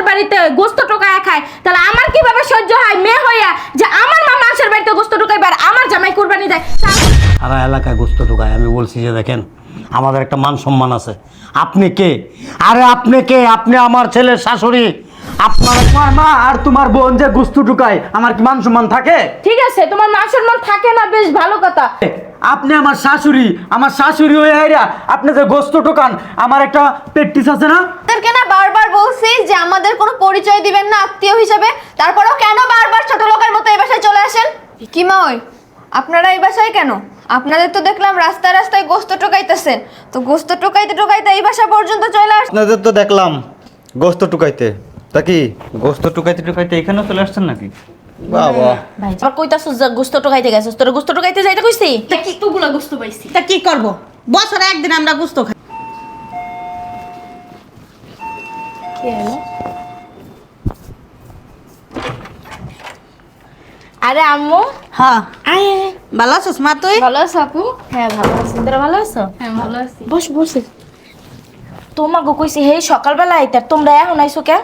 মানুষের বাড়িতে গোস্ত টোকায় খায়, তাহলে আমার কীভাবে সহ্য হয়? মেয়ে হইয়া যে আমার মা মানুষের বাড়িতে গোস্ত টোকায় আর আমার জামাই কুরবানি দেয়। সারা এলাকায় গোস্ত টোকায়, আমি বলছি যে দেখেন, আমাদের একটা মান সম্মান আছে। আপনি কে? আরে আপনি কে? আপনি আমার ছেলের শাশুড়ি। আপনার তোমার মা আর তোমার বোন যে গুস্তু ঢুকায় আমার কি মান সম্মান থাকে? ঠিক আছে তোমার মান সম্মান থাকে না বেশ ভালো কথা। আপনি আমার শাশুড়ি আমার শাশুড়ি হয়ে আইরা আপনি যে গোস্ত টোকান আমার একটা প্র্যাকটিস আছে না? তাদেরকে না বারবার বলছি যে আমাদের কোনো পরিচয় দিবেন না আত্মীয় হিসাবে। তারপরেও কেন বারবার ছোট লোকের মতো এই বাসায় চলে আসেন? কি মা ওই আপনারা এই বাসায় কেন? আপনাদের তো দেখলাম রাস্তায় রাস্তায় গোস্ত টোকাইতেছেন তো গোস্ত টোকাইতে টোকাইতে এই বাসা পর্যন্ত চলে আসছেন আপনাদের তো দেখলাম গোস্ত টুকাইতে তা কি গোস্ত টুকাইতে টুকাইতে এখানেও চলে আসছেন নাকি? বাবা। ভাই কইতাছস যে গোস্ত টোকাইতে গেছস? তোর গোস্ত টোকাইতে যাইতে কইছি? গোস্ত পাইছি। তা কি করব? বছরে একদিন আমরা গোস্ত খাই। আরে আম্মু। হ্যাঁ। আয়। ভালো আছিস মা তুই? ভালো আছো আপু? হ্যাঁ ভালো আছি। তোরা ভালো আছো? হ্যাঁ ভালো আছি। বস বস। তোমাকে কইছি হে সকালবেলা আইতার তোমরা এখন আইছো কে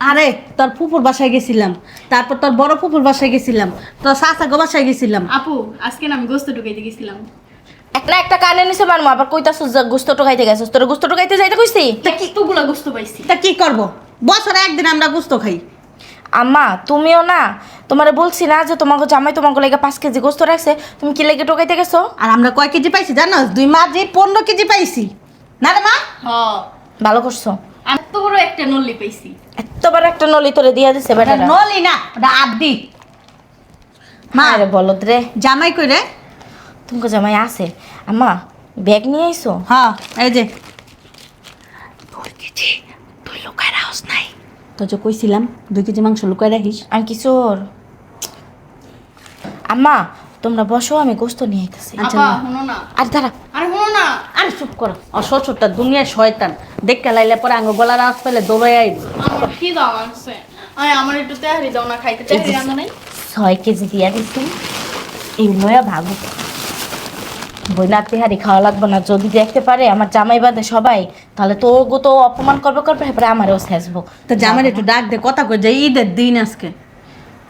আরে তোর ফুপুর বাসায় গেছিলাম। তারপর তোর বড় ফুপুর বাসায় গেছিলাম। তোর সাসা গো বাসায় গেছিলাম। আপু আজকে না আমি গোস্ত ঢুকাইতে গেছিলাম। একটা একটা কানে নিছে মারমু আবার কইতাছস যে গোস্ত টোকাইতে গেছস। তোর গোস্ত টোকাইতে যাইতে কইছি? তা কি কতগুলো গোস্ত পাইছি? তা কি করব? বছরে একদিন আমরা গোস্ত খাই। আম্মা তুমিও না? তোমারে বলছি না যে তোমাকে জামাই তোমাকে লেগে পাঁচ কেজি গোস্ত রাখছে। তুমি কি লেগে টোকাইতে গেছো? আর আমরা কয় কেজি পাইছি জানো? দুই মাঝে পনেরো কেজি পাইছি। না রে মা? হ। ভালো করছ। আমি তো বড় একটা নল্লি পাইছি। এত বড় একটা নলি তোরে দিয়া দিছে বেটারা নলি না ওটা আড্ডি। মা আরে বলদ রে। জামাই কই রে? তোমাকে জামাই আছে। আম্মা ব্যাগ নিয়ে আইছো? হ্যাঁ এই যে। তো যে কইছিলাম দুই কেজি মাংস লুকাই রাখিস। আমি কি চোর? আম্মা তোমরা বসো আমি গোস্ত নিয়ে আইতাছি। আচ্ছা, না। আর দাঁড়া। আরে শুনো না। আরে চুপ করো। ও শ্বশুরটা দুনিয়ায় শয়তান। দেখতে লাইলে পরে আঙ্গ গলার আওয়াজ পেলে দৌড়ে আইব। আমার কি দাও আছে আয় আমার একটু তেহারি দাও না খাইতে তেহারি রান্না নাই? ছয় কেজি দিয়া দিছি। এই লয়া ভাগো। বইনা তেহারি খাওয়া লাগবে না যদি দেখতে পারে আমার জামাই বাদে সবাই তাহলে তো গো তো অপমান করবে করবে এরপরে আমারও শেষবো তো জামাই একটু ডাক দে কথা কই যে ঈদের দিন আজকে।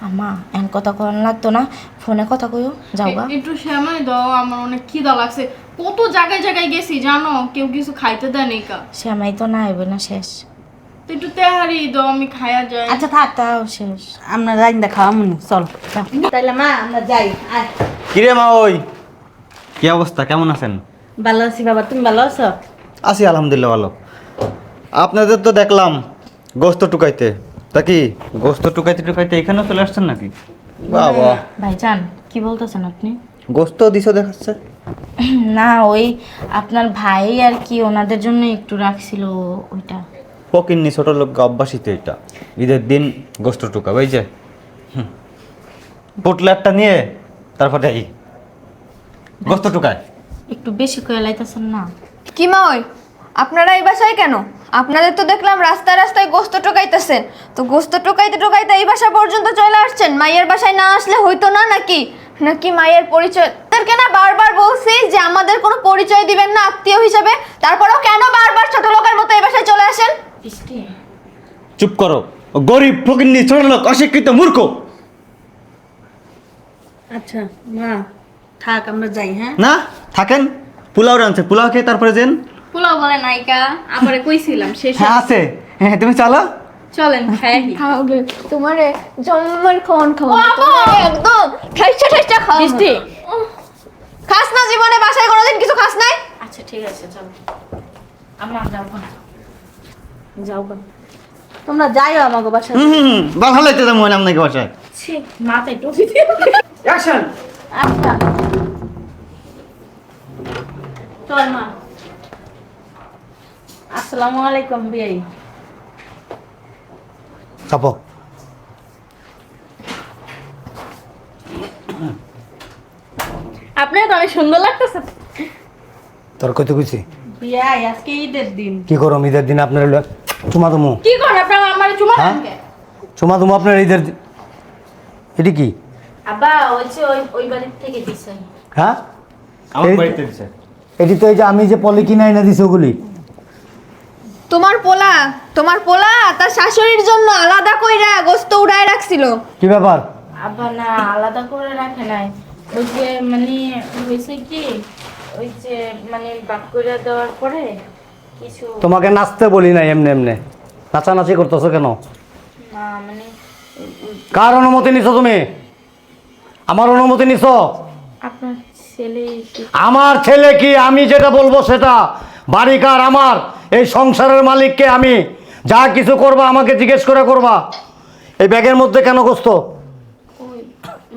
আম্মা এন কথা করার লাগতো না। ফোনে কথা কইও যাও গা। একটু শ্যামাই দাও আমার অনেক খিদা লাগছে। কত জায়গায় জায়গায় গেছি জানো? কেউ কিছু খাইতে দেয় নি কা। শ্যামাই তো না হইবে না শেষ। তো একটু তেহারি দাও আমি খাইয়া যাই। আচ্ছা থাক তাও শেষ। আমরা রাইন্দা খাওয়া মনে চল। তাইলে মা আমরা যাই আয়। কিরে মা ওই? কি অবস্থা কেমন আছেন? ভালো আছি বাবা তুমি ভালো আছো? আছি আলহামদুলিল্লাহ ভালো। আপনাদের তো দেখলাম গোস্ত টুকাইতে। তা কি গোস্ত টুকাইতে টুকাইতে এখানেও চলে আসছেন নাকি? বাবা। ভাইজান কি বলতেছেন আপনি? গোস্ত দিছো দেখাচ্ছে? না ওই আপনার ভাই আর কি ওনাদের জন্য একটু রাখছিল ওইটা। ফকিন্নি ছোট লোক অভ্যাসিত এটা। ঈদের দিন গোস্ত টুকা ওই যে। হুম। পুটলারটা নিয়ে তারপরে এই গোস্ত টুকায়। একটু বেশি করে লাইতেছেন না। কি মা ওই? আপনারা এই বাসায় কেন? আপনাদের তো দেখলাম রাস্তায় রাস্তায় গোস্ত টোকাইতেছেন তো গোস্ত টোকাইতে টোকাইতে এই বাসা পর্যন্ত চলে আসছেন? মায়ের বাসায় না আসলে হইতো না নাকি? নাকি মায়ের পরিচয় তাদেরকে না বারবার বলছি যে আমাদের কোনো পরিচয় দিবেন না আত্মীয় হিসাবে। তারপরেও কেন বারবার ছোট লোকের মতো এই বাসায় চলে আসেন? চুপ করো। গরিব ফকিন্নি ছোট লোক অশিক্ষিত মূর্খ। আচ্ছা মা থাক আমরা যাই হ্যাঁ? না থাকেন। পোলাও রাঁধছে। পোলাও খেয়ে তারপরে যেন। পোলাও বলে নাইকা আমারে কইছিলাম শেষ হ্যাঁ আছে। হ্যাঁ তুমি চালো। চলেন খাই খাওয়াবে তোমারে জন্মের খাওয়ান খাওয়ান একদম ঠাইসা ঠাইসা খাওয়াবো বৃষ্টি খাস না জীবনে বাসায় কোনোদিন কিছু খাস নাই? আচ্ছা ঠিক আছে চলো। আমরা যাব না। যাও তোমরা যাইও আমাকে বাসায়। হুম ভালো লাগতে তো মনে আপনাকে বাসায়। ছি মাথায় টুপি দিয়ে অ্যাকশন! আচ্ছা। চল মা। আসসালামু আলাইকুম বিয়াই চাপো। আপনার তো অনেক সুন্দর লাগতেছে? তোর কইতে কইছি? বিয়াই আজকে ঈদের দিন। কি করো ঈদের দিন আপনার চুমা তুমু কি আপনার আমার চুমা হ্যাঁ? দেন চুমা তুমু আপনার ঈদের দি- এটি কি? আব্বা ওই ওই ওই বাড়ির থেকে দিছে। হ্যাঁ? আমার বাড়িতে দিছে। এটি তো এই যে আমি যে পলি কিনে এনে দিছি ওগুলি। তোমার পোলা তোমার পোলা তার শাশুড়ির জন্য আলাদা কইরা গোস্ত উড়ায় রাখছিল। কি ব্যাপার? আব্বা না আলাদা করে রাখে নাই। ওই যে মানে হয়েছে কি ওই যে মানে বাক করে দেওয়ার পরে কিছু তোমাকে নাচতে বলি না এমনি এমনি। নাচানাচি করতেছো কেন? না মানে কার অনুমতি নিছো তুমি? আমার অনুমতি নিছো? আপনার ছেলে আমার ছেলে কি? আমি যেটা বলব সেটা। বাড়ি কার আমার। এই সংসারের মালিককে আমি যা কিছু করবা আমাকে জিজ্ঞেস করে করবা। এই ব্যাগের মধ্যে কেন গোস্ত ওই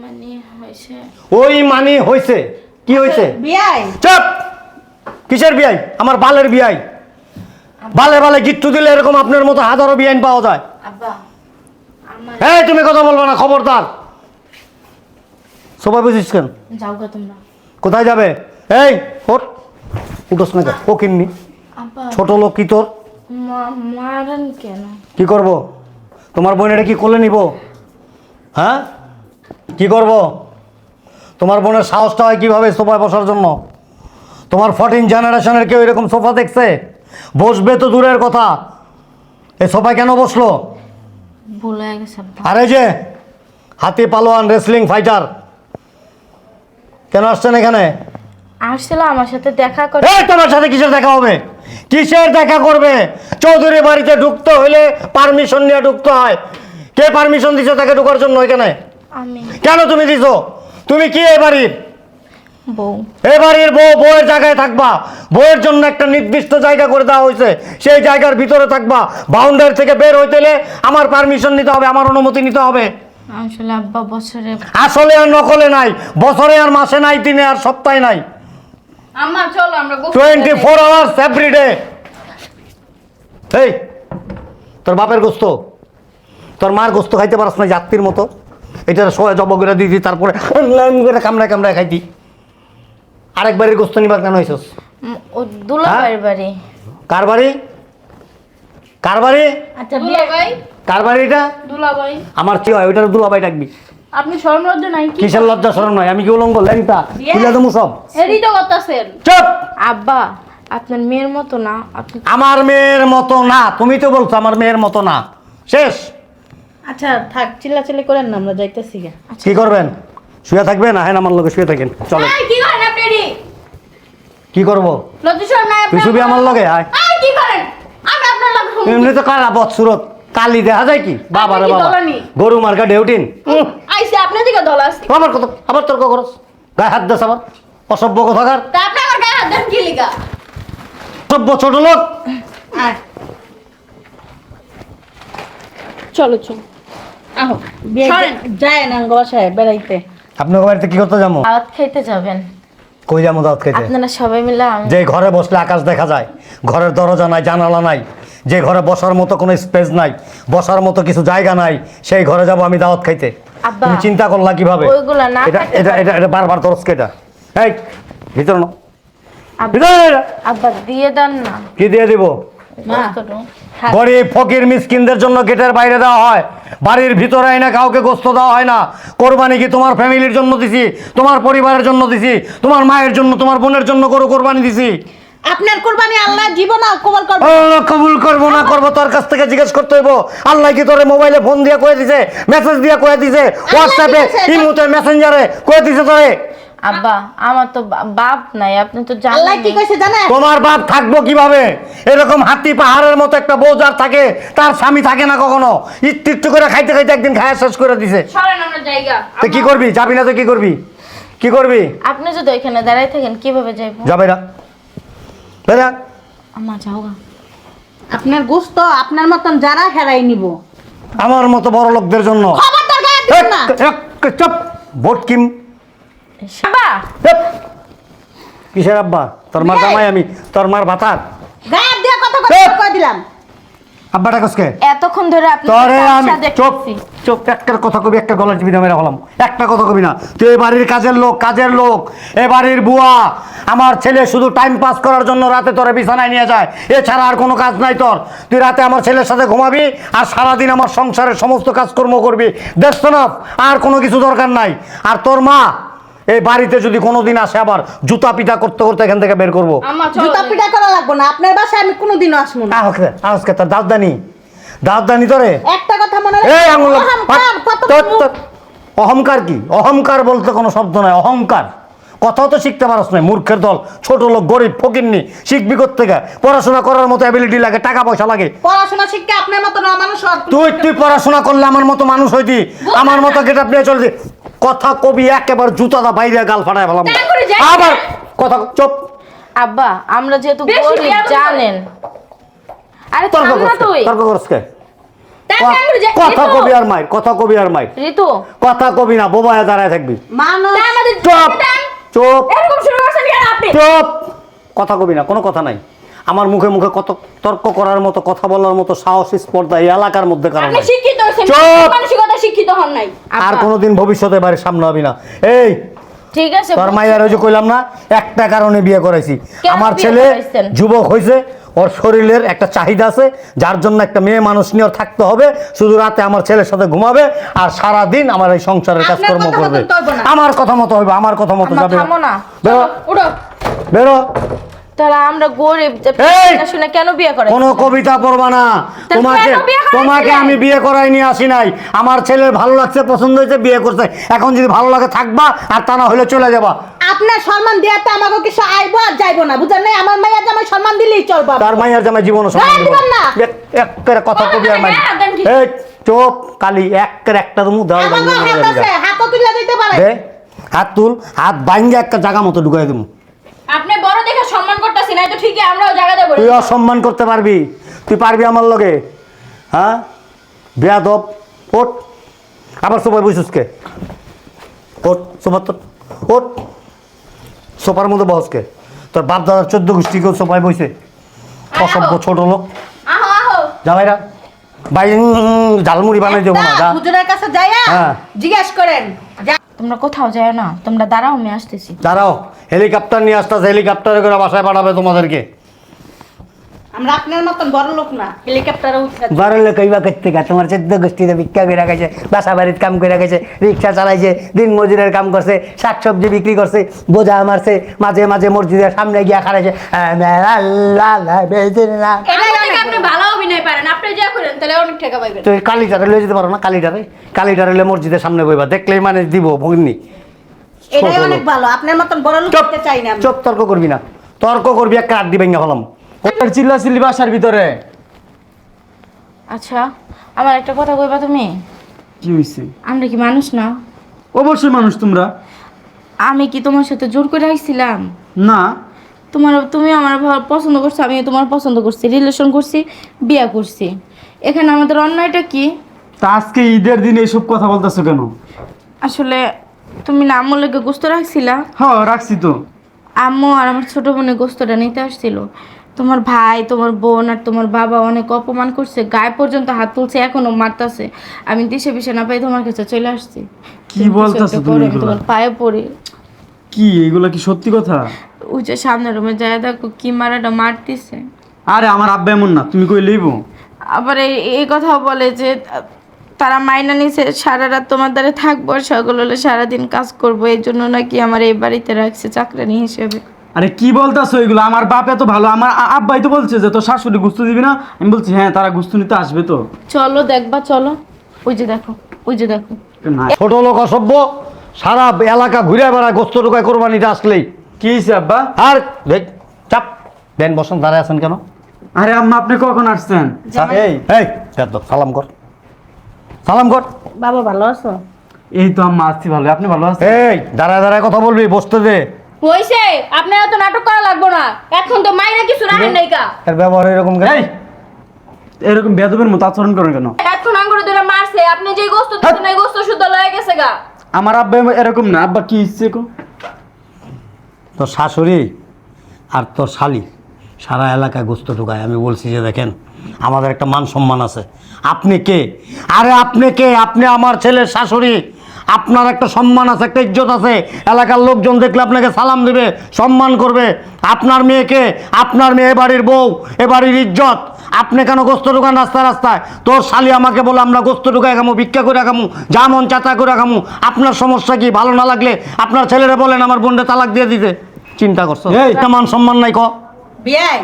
মানে হয়েছে। মানি হয়েছে। কি হয়েছে? চপ! কিসের বিয়াই? আমার বালের বিয়াই। বালে বালে গিট্টু দিলে এরকম আপনার মতো হাজারো বিয়াইন পাওয়া যায়। এই তুমি কথা বলব না খবরদার। সবাই বুঝিস কেন? কোথায় যাবে? এই ওর উঠোস না ও কিননি। ছোট লোক কি তোর? মা- মারেন কেন? কি করব? তোমার বোনের কি কোলে নিব? হ্যাঁ? কি করব? তোমার বোনের সাহসটা হয় কীভাবে সোফায় বসার জন্য? তোমার ফর্টিন জেনারেশনের কেউ এরকম সোফা দেখছে? বসবে তো দূরের কথা। এই সোফায় কেন বসল? আর যে হাতি পালোয়ান রেসলিং ফাইটার কেন আসছেন এখানে? আসছিল আমার সাথে দেখা করে তোমার সাথে কিসের দেখা হবে? কিসের দেখা করবে? চৌধুরী বাড়িতে ঢুকতে হলে পারমিশন নিয়ে ঢুকতে হয়। কে পারমিশন দিছো তাকে ঢোকার জন্য এখানে? আমি। কেন তুমি দিছো? তুমি কি এ বাড়ির? বউ। এ বাড়ির বউ বউয়ের জায়গায় থাকবা। বউয়ের জন্য একটা নির্দিষ্ট জায়গা করে দেওয়া হয়েছে। সেই জায়গার ভিতরে থাকবা। বাউন্ডারি থেকে বের হইতে হলে আমার পারমিশন নিতে হবে আমার অনুমতি নিতে হবে। আসলে আব্বা বছরে আসলে আর নকলে নাই। বছরে আর মাসে নাই দিনে আর সপ্তাহে নাই। আম্মা চলো আমরা গোসল টোয়েন্টি করে ফোর আওয়ার্স এভরি ডে এই তোর বাপের গোস্ত। তোর মার গোস্ত খাইতে পারস না যাত্রীর মতো। এটা সোয়া জব করে দিতি তারপরে লাইন করে কামড়ায় কামড়ায় খাইতি। আরেকবারের গোস্ত নিবার কেন হয়েছস ও দুলাভাইয়ের বাড়ি। কার বাড়ি? কার বাড়ি? আচ্ছা দুলা বিয়ে ভাই কার বাড়ি এটা? দুলাভাই। আমার কি হয় ওইটার দুলাভাই ডাকবি। আপনি শরম লজ্জা নাই কি কিসের লজ্জা সরম নয় আমি কি উলঙ্গ? ল্যাংটা তুলে দেবো সব। এরই তো করতেছেন। চুপ! আব্বা আপনার মেয়ের মতো না আপনি আমার মেয়ের মতো না তুমি তো বলছো আমার মেয়ের মতো না। শেষ। আচ্ছা থাক চিল্লাচিল্লি করেন না আমরা যাইতেছি কি করবেন? শুয়ে থাকবেন? হ্যাঁ আমার লোকে শুয়ে থাকেন। চলো। কি করেন আপনি কি করব? লজ্জা শরম নাই তুই আপনার? ছবি আমার লগে আয়। কি করেন? আমি আপনার লাগে। এমনি তো কালা বৎসুরত। কালি দেখা যায় কি? বাবা রে বাবা। গরু মার্কা ডেউটিন। উহ, আইসে আপনার দিকে দল আছে। আবার কত আবার তর্ক করস? গায়ে হাত দেস আবার। অসভ্য কথাকার। তা আপনি আমার গায়ে হাত দেন কি লিগা? অসভ্য ছোট লোক। চলো চলো। আহো যায় না বাসায় বেড়াইতে। আপনার বাড়িতে কি করতে যাব? দাওয়াত খাইতে যাবেন। কই যাব দাওয়াত খেতে আপনারা সবাই মিলে আমি যে ঘরে বসলে আকাশ দেখা যায় ঘরের দরজা নাই জানালা নাই যে ঘরে বসার মতো কোনো স্পেস নাই বসার মতো কিছু জায়গা নাই সেই ঘরে যাব আমি দাওয়াত খাইতে। তুমি চিন্তা করলা কীভাবে? এটা এটা এটা এটা বারবার তরসকে এটা? এই ভিতর না আব্বা না আব্বা দিয়ে দেন না। কি দিয়ে দিব? থাক। গরিব ফকির মিসকিনদের জন্য গেটের বাইরে দেওয়া হয়। বাড়ির ভিতরে আইনা কাউকে গোস্ত দেওয়া হয় না। কোরবানি কি তোমার ফ্যামিলির জন্য দিছি? তোমার পরিবারের জন্য দিছি? তোমার মায়ের জন্য তোমার বোনের জন্য গরু কোরবানি দিছি? আপনার কোরবানি আল্লাহ জীবন কবল করবে আল্লাহ কবুল করব না করব তোর কাছ থেকে জিজ্ঞেস করতে হইব। আল্লাহ কি তোরে মোবাইলে ফোন দিয়ে কয়ে দিছে মেসেজ দিয়ে কয়ে দিছে হোয়াটসঅ্যাপে ইমোতে মেসেঞ্জারে কয়ে দিছে তোরে? আব্বা আমার তো বাপ নাই আপনি তো জানেন আল্লাহ কি কইছে জানেন? তোমার বাপ থাকব কীভাবে? এরকম হাতি পাহাড়ের মতো একটা বউ যার থাকে তার স্বামী থাকে না কখনো? ইট্টু ইট্টু করে খাইতে খাইতে একদিন খায়া শেষ করে দিছে। সরেন আমরা জায়গা। তো কি করবি? যাবি না তো কি করবি? কি করবি? আপনি যদি ওইখানে দাঁড়াই থাকেন কীভাবে যাইবো? যাবে না। বেরা আমার যাওগা আপনার গোস্ত আপনার মতন যারা হেরাই নিব। আমার মতো বড় লোকদের জন্য। খবরদার গায়ে দিবেন না। চুপ। ভোট কিম। চুপ। কিসের আব্বা? তোর মার জামাই আমি তোর মার ভাতার গায়ে দিয়ে কথা কথা কই দিলাম? আব্বাটা কসকে? এতক্ষণ ধরে আপনি তোরে আমি দেখছি চোখ একটা কথা কবি একটা গলা চিবি মেরা হলাম একটা কথা কবি না। তুই এ বাড়ির কাজের লোক কাজের লোক। এ বাড়ির বুয়া আমার ছেলে শুধু টাইম পাস করার জন্য রাতে তোরে বিছানায় নিয়ে যায়। এছাড়া আর কোনো কাজ নাই তোর। তুই রাতে আমার ছেলের সাথে ঘুমাবি আর সারাদিন আমার সংসারের সমস্ত কাজকর্ম করবি। দেখছ না? আর কোনো কিছু দরকার নাই। আর তোর মা এই বাড়িতে যদি কোনোদিন আসে আবার জুতা পিটা করতে করতে এখান থেকে বের করব। আম্মা জুতা পিটা করা লাগবো না। আপনার বাসায় আমি কোনোদিনও আসব না। আজকে তার দাঁতদানি দাঁতদানি তোরে? একটা কথা মনে এই আঙুল অহংকার, কি? অহংকার বলতে কোনো শব্দ নয় অহংকার। কথাও তো শিখতে পারস না মূর্খের দল ছোট লোক গরিব ফকিরনি শিখবি থেকে পড়াশোনা করার মতো অ্যাবিলিটি লাগে টাকা পয়সা লাগে। পড়াশোনা শিখতে আপনার মতো না মানুষ আর তুই তুই পড়াশোনা করলে আমার মতো মানুষ হইতি আমার মতো গেট নিয়ে চলতি। কথা কবি একেবারে জুতাটা বাইরে গাল ফাটায় ফেলাম। আবার কথা চুপ। আব্বা আমরা যেহেতু গরিব জানেন। আরে তর্ক থাম না করস কে? তুই। তর্ক করস কে? কথা কবি আর মাইর কথা কবি আর মাইর ঋতু। কথা কবি না বোবায় দাঁড়ায় থাকবি। চুপ। চুপ। এরকম শুরু করছেন কেন আপনি? চুপ। কথা কবি না কোনো কথা নাই। আমার মুখে মুখে কত তর্ক করার মতো কথা বলার মতো সাহস স্পর্ধা এই এলাকার মধ্যে কারণ আপনি চুপ! শিক্ষিত হন নাই। আর কোনোদিন ভবিষ্যতে বাড়ির সামনে হবি না। এই ঠিক আছে তোর মাইয়ার ওই যে কইলাম না একটা কারণে বিয়ে করাইছি। আমার ছেলে যুবক হয়েছে ওর শরীরের একটা চাহিদা আছে যার জন্য একটা মেয়ে মানুষ নিয়ে থাকতে হবে শুধু রাতে আমার ছেলের সাথে ঘুমাবে আর সারা দিন আমার এই সংসারের কাজকর্ম করবে। আমার কথা মতো হইবে আমার কথা মতো যাবে। না। বেরো। বেরো। তাহলে আমরা গরিব শুনে কেন বিয়ে করে কোনো কবিতা পড়বা না। তোমাকে? তোমাকে আমি বিয়ে করাই নিয়ে আসি নাই। আমার ছেলের ভালো লাগছে পছন্দ হয়েছে বিয়ে করছে। এখন যদি ভালো লাগে থাকবা আর তা না হলে চলে যাবা। আপনার সম্মান দেওয়াতে আমাকে কিছু আইবো আর যাইবো না বুঝলেন না আমার মাইয়া জামাই সম্মান দিলেই চলবো। তার মাইয়ার জামাই জীবন হ্যাঁ, দিবেন না। এক করে কথা কবি আর মাই হ্যাঁ, এই চোপ কালি এক করে একটা হাত দিবা। তুলে দিতে পারে। হাত তুল হাত বাইঙ্গে একটা জায়গা মতো ঢুকাই দেবো। আপনি বড় দেখে সম্মান করতেছি নাই তো ঠিকই আমরাও জায়গা দেবো। তুই অসম্মান করতে পারবি তুই পারবি আমার লগে। হ্যাঁ? বেয়াদব ওট আবার সোফায় বসিস কে? ওট সোফার তোর ওট সোফার মধ্যে বসকে তোর বাপ দাদার চোদ্দ গোষ্ঠী কেউ সোফায় বসে। অসভ্য ছোট লোক। আহো আহো। জামাইরা ভাই ঝালমুড়ি বানাই দেবো না হুজুরের কাছে যাইয়া হ্যাঁ। জিজ্ঞেস করেন। তোমরা কোথাও যায় না তোমরা দাঁড়াও আমি আসতেছি। দাঁড়াও হেলিকপ্টার নিয়ে আসতেছে হেলিকপ্টারে করে বাসায় পাঠাবে তোমাদেরকে। আমরা আপনার মতন বড় লোক না হেলিকপ্টারে উঠে বড় লোক কইবা করতে গা তোমার চোদ্দ গোষ্ঠীতে ভিক্ষা করে গেছে বাসা বাড়ির কাম করে গেছে রিক্সা চালাইছে দিন মজুরের কাম করছে শাক সবজি বিক্রি করছে বোঝা মারছে মাঝে মাঝে মসজিদের সামনে গিয়া আপনি ভালো অভিনয় পারেন আপনি যা করেন তাহলে অনেক টাকা পাইবেন। তুই কালীটারে লয়ে যেতে পারো না কালীটারে কালীটারে লয়ে মসজিদের সামনে বইবা দেখলেই মানে দিব ভগিনী। এটাই অনেক ভালো আপনার মতন বড় লোক হতে চাই না আমি। চুপ তর্ক করবি না। তর্ক করবি একটা আড্ডি ভেঙে ফেলাম। চিল্লা চিল্লি বাসার ভিতরে। আচ্ছা আমার একটা কথা কইবা তুমি? কি হয়েছে আমরা কি মানুষ না? অবশ্যই মানুষ তোমরা। আমি কি তোমার সাথে জোর করে আইছিলাম? না। তোমার তুমি আমার পছন্দ করছ আমি তোমার পছন্দ করছি রিলেশন করছি বিয়া করছি। এখানে আমাদের অন্যায়টা কি? তা আজকে ঈদের দিনে এইসব কথা বলতেছো কেন? আসলে তুমি না আম্মুর লেগে গোস্ত রাখছিলা? হ্যাঁ রাখছি তো। আম্মু আর আমার ছোট বোনের গোস্তটা নিতে আসছিল। তোমার ভাই তোমার বোন আর তোমার বাবা অনেক অপমান করছে গায়ে পর্যন্ত হাত তুলছে এখনও মারতাছে। আমি দিশে পিসে না পাই তোমার কাছে চলে আসছি। কি বলতাছো তুমি? তোমার পায়ে পড়ি। কি এগুলা কি সত্যি কথা? ওই যে সামনের রুমে যায় দেখো কি মারাটা মারতিছে। আরে আমার আব্বা এমন না তুমি কই লইব? আবার এই কথাও বলে যে তারা মাইনা নিছে সারা রাত তোমার দ্বারা থাকব আর সকাল হলে সারাদিন কাজ করব এই জন্য নাকি আমার এই বাড়িতে রাখছে চাকরানি হিসেবে। আরে কি বলতাছো এগুলো? আমার বাপ এত ভালো আমার আ- আব্বাই তো বলছে যে তোর শাশুড়ি গুস্তু দিবি না? আমি বলছি হ্যাঁ তারা গুস্তু নিতে আসবে তো। চলো দেখবা চলো। ওই যে দেখো ওই যে দেখো। না। ছোট লোক অসভ্য সারা এলাকা ঘুরে বেড়ায় গোস্ত ঢুকায় কোরবানিতে আসলেই। কি আব্বা? আর চাপ। দেন বসন দাঁড়ায় আছেন কেন? আরে আম্মা আপনি কখন আসছেন? এই এই দেখ সালাম কর। সালাম কর। বাবা ভালো আছো? এই তো আম্মা আসছি ভালো আপনি ভালো আছেন? এই দাঁড়ায় দাঁড়ায় কথা বলবি বসতে দে। হইছে আপনার তো নাটক করা লাগবো না। এখন তো মাইরা কিছু রাখেন নাই কা এর ব্যবহার এরকম কেন? এই এরকম বেদবের মতো আচরণ করেন কেন? এখন আঙ্গুরে ধরে মারছে আপনি যে গোস্ত দিচ্ছেন এই গোস্ত শুদ্ধ লয়ে গেছে গা। আমার আব্বা এরকম না। আব্বা কি ইচ্ছে কো? তোর শাশুড়ি আর তোর শালি, সারা এলাকায় গোস্ত ঢুকায়। আমি বলছি যে, দেখেন, আমাদের একটা মান সম্মান আছে। আপনি কে? আরে, আপনি কে? আপনি আমার ছেলের শাশুড়ি। আপনার একটা সম্মান আছে, একটা ইজ্জত আছে। এলাকার লোকজন দেখলে আপনাকে সালাম দেবে, সম্মান করবে। আপনার মেয়েকে আপনার মেয়ে বাড়ির বউ, এ বাড়ির ইজ্জত। আপনি কেন গোস্ত দোকান রাস্তায় রাস্তায়? তোর শালি আমাকে বলে, আমরা গোস্ত ঢুকায় খামু, ভিক্ষা করে খামু, যা মন চাচা করে খামু। আপনার সমস্যা কি? ভালো না লাগলে আপনার ছেলেরা বলেন, আমার বোনটা তালাক দিয়ে দিতে। চিন্তা করছ? এই। এটা মান সম্মান নাই ক। বিয়াই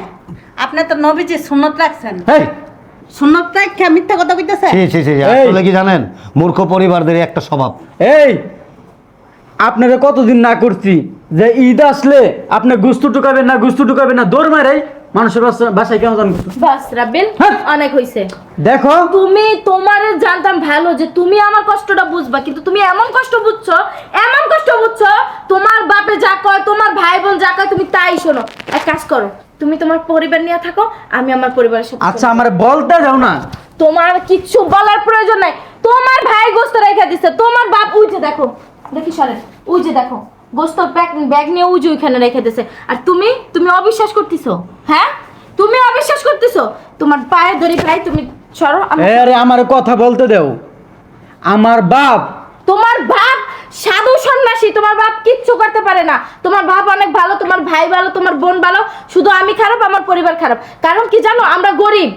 আপনি তো নবীজি সুন্নত রাখছেন। এই সুন্নত রাখা মিথ্যা কথা কইতাছে? ছি ছি ছি আসলে কি জানেন? মূর্খ পরিবারদের একটা স্বভাব। এই। আপনারা কতদিন না করছি যে ঈদ আসলে আপনি গুস্তু টুকাবেন না গুস্তু টুকাবেন না দৌড় মারাই মানুষের বাসায় কেন বাস রাব্বিল হ্যাঁ। অনেক হইছে। দেখো। তুমি তোমার জানতাম ভালো যে তুমি আমার কষ্টটা বুঝবা কিন্তু তুমি এমন কষ্ট বুঝছ এমন কষ্ট বুঝছ তোমার বাপে যা কয় তোমার ভাই বোন যা কয় তুমি তাই শোনো। এক কাজ করো তুমি তোমার পরিবার নিয়ে থাকো আমি আমার পরিবারের সাথে আচ্ছা আমার বলতে যাও না। তোমার কিচ্ছু বলার প্রয়োজন নাই। তোমার ভাই গোস্ত রেখে দিছে তোমার বাপ উইজে দেখো দেখি সরেন উইজে দেখো। গোস্ত ব্যাগ ব্যাগ নিয়ে উজু ওইখানে রেখে দিছে। আর তুমি তুমি অবিশ্বাস করতেছো? হ্যাঁ? তুমি অবিশ্বাস করতেছো? তোমার পায়ে ধরি ভাই তুমি সরো আমি আরে আমার কথা বলতে দেও। আমার বাপ তোমার বাপ সাধু সন্ন্যাসী তোমার বাপ কিচ্ছু করতে পারে না। তোমার বাপ অনেক ভালো তোমার ভাই ভালো তোমার বোন ভালো শুধু আমি খারাপ আমার পরিবার খারাপ। কারণ কি জানো আমরা গরিব।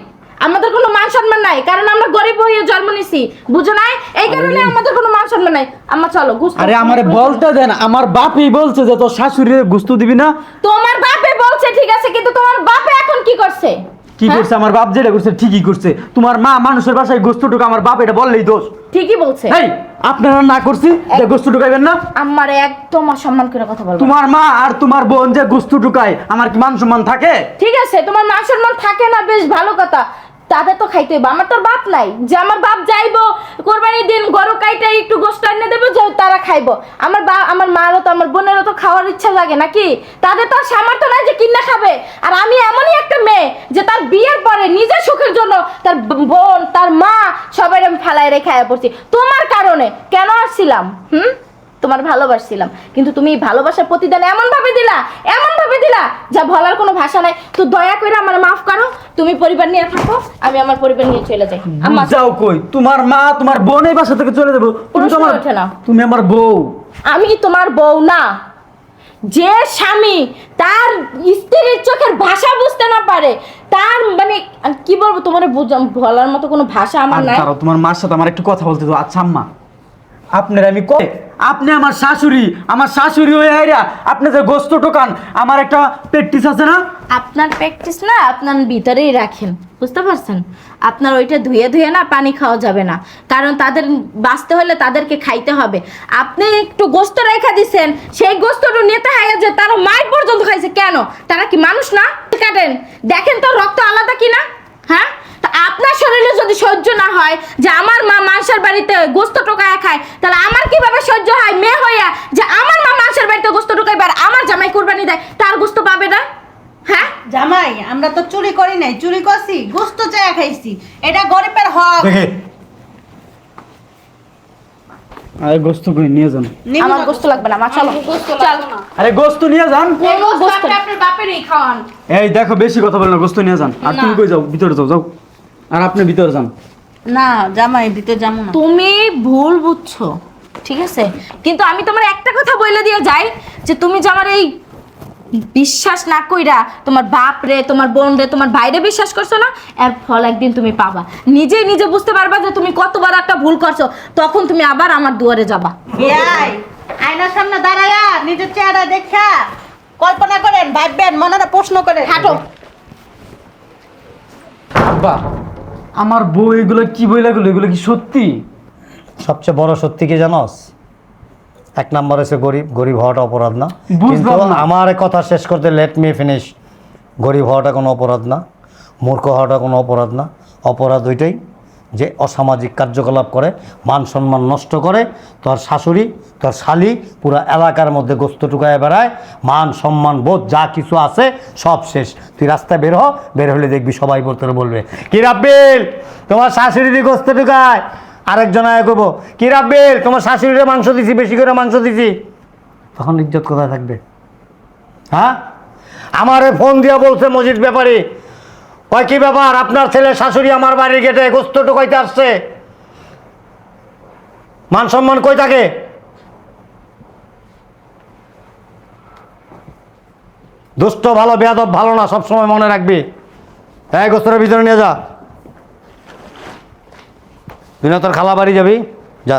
আমাদের কোনো মান সম্মান নাই কারণ আমরা গরিব হয়ে জন্ম নিছি বুঝো নাই? এই কারণে আমাদের কোনো মান সম্মান নাই। আমার চলো গুস্ত আরে আমারে বলতে দেন আমার বাপই বলছে যে তোর শাশুড়ির গুস্তু দিবি না। তোমার বাপে বলছে ঠিক আছে কিন্তু তোমার বাপে এখন কি করছে? কি হ্যাঁ? করছে? আমার বাপ যেটা করছে ঠিকই করছে। তোমার মা মানুষের বাসায় গোস্ত টুকা আমার বাপ এটা বললেই দোষ। ঠিকই বলছে। এই আপনারা না করছি যে গোস্ত টুকাইবেন না? আমার একদম অসম্মান করে কথা বলব। তোমার মা আর তোমার বোন যে গোস্ত টুকায় আমার কি মান সম্মান থাকে? ঠিক আছে তোমার মান সম্মান থাকে না বেশ ভালো কথা। তাদের তো খাইতে হইবে। আমার তো বাপ নাই। যে আমার বাপ যাইবো, কোরবানির দিন গরু কাইটা একটু গোস্ত এনে দেবো, যে তারা খাইবো। আমার বা আমার মারও তো, আমার বোনেরও তো খাওয়ার ইচ্ছা লাগে নাকি? তাদের তো সামর্থ্য নাই যে কিনা খাবে। আর আমি এমনই একটা মেয়ে যে তার বিয়ের পরে নিজের সুখের জন্য তার বোন, তার মা সবাই আমি ফালায় রেখে পড়ছি। তোমার কারণে কেন আসছিলাম? হুম? তোমার ভালোবাসছিলাম। কিন্তু তুমি ভালোবাসার প্রতিদান এমন ভাবে দিলা এমন ভাবে দিলা যা বলার কোনো ভাষা নাই। তো দয়া করে আমার মাফ করো তুমি পরিবার নিয়ে থাকো আমি আমার পরিবার নিয়ে চলে যাই। আমার যাও কই? তোমার মা তোমার বোন এই বাসা থেকে চলে যাব। তুমি তো আমার তুমি আমার বউ। আমি তোমার বউ না। যে স্বামী তার স্ত্রীর চোখের ভাষা বুঝতে না পারে তার মানে কি বলব তোমার বলার মতো কোনো ভাষা আমার নাই। তোমার মার সাথে আমার একটু কথা বলতে তো আচ্ছা আম্মা। আপনার আমি ক আপনি আমার শাশুড়ি আমার শাশুড়ি হয়ে আইরা আপনি যে গোস্ত টোকান আমার একটা প্র্যাকটিস আছে না? আপনার প্র্যাকটিস না আপনার ভিতরেই রাখেন, বুঝতে পারছেন? আপনার ওইটা ধুয়ে ধুয়ে না পানি খাওয়া যাবে না, কারণ তাদের বাঁচতে হলে তাদেরকে খাইতে হবে। আপনি একটু গোস্ত রেখা দিছেন, সেই গোস্তটা নিতে হয় যে তারা মায়ের পর্যন্ত খাইছে কেন? তারা কি মানুষ না? কাটেন, দেখেন তো রক্ত আলাদা কিনা? হ্যাঁ? তা আপনার শরীরে যদি সহ্য না হয় যে আমার মা মানুষের বাড়িতে গোস্ত টোকায় খায় তাহলে আমার কীভাবে সহ্য হয়? মেয়ে হইয়া যে আমার মা মানুষের বাড়িতে গোস্ত টোকাইবে আর আমার জামাই কুরবানি দেয় তার গোস্ত পাবে না? হ্যাঁ? জামাই আমরা তো চুরি করি নাই চুরি করছি গোস্ত চায়া খাইছি এটা গরিবের হক। দেখে। আরে গোস্ত কই নিয়ে যান। আমার গোস্ত লাগবে না মা চলো। চল। আরে গোস্ত নিয়ে যান। গোস্ত আপনার বাপেরই খাওয়ান। এই দেখো বেশি কথা বলেন না গোস্ত নিয়ে যান। আর তুমি কই যাও ভিতরে যাও যাও। আর আপনি ভিতরে যান। না জামাই দিতে যাব না। তুমি ভুল বুঝছ ঠিক আছে? কিন্তু আমি তোমার একটা কথা বলে দিয়ে যাই যে তুমি যে আমার এই বিশ্বাস না কইরা তোমার বাপ রে তোমার বোন রে তোমার ভাইরে বিশ্বাস করছ না এর ফল একদিন তুমি পাবা। নিজেই নিজে বুঝতে পারবা যে তুমি কত বড় একটা ভুল করছ তখন তুমি আবার আমার দুয়ারে যাবা। বিয়াই আয়নার সামনে দাঁড়ায়া নিজের চেহারা দেখা। কল্পনা করেন ভাববেন মনে প্রশ্ন করে হাঁটো। আব্বা আমার বউ এগুলো কি বইলা গেলো? এগুলো কি সত্যি? সবচেয়ে বড় সত্যি কি জানোস? এক নম্বর হচ্ছে গরিব গরিব হওয়াটা অপরাধ না। কিন্তু আমার কথা শেষ করতে লেট মি ফিনিশ গরিব হওয়াটা কোনো অপরাধ না মূর্খ হওয়াটা কোনো অপরাধ না। অপরাধ ওইটাই যে অসামাজিক কার্যকলাপ করে, মান সম্মান নষ্ট করে, তোর শাশুড়ি, তোর শালি পুরো এলাকার মধ্যে গোস্ত টুকায় বেড়ায়, মান সম্মান বোধ যা কিছু আছে সব শেষ। তুই রাস্তায় বের হ, বের হলে দেখবি সবাই বলতে বলবে, কি রাব্বিল, তোমার শাশুড়ি দিয়ে গোস্ত টুকায়? আরেকজন আয় করব কি রাব্বিল, তোমার শাশুড়িরে মাংস দিছি, বেশি করে মাংস দিছি। তখন ইজ্জত কোথায় থাকবে? হ্যাঁ? আমারে ফোন দিয়া বলছে মসজিদ ব্যাপারে। কয়, কি ব্যাপার? আপনার ছেলে শাশুড়ি আমার বাড়ির গেটে গোস্ত টোকাইতে আসছে? মান সম্মান কই থাকে? দুষ্ট, ভালো, বেয়াদব, ভালো না, সবসময় মনে রাখবি। হ্যাঁ গোস্তরের ভিতরে নিয়ে যা। তুই না তোর খালা বাড়ি যাবি? যা।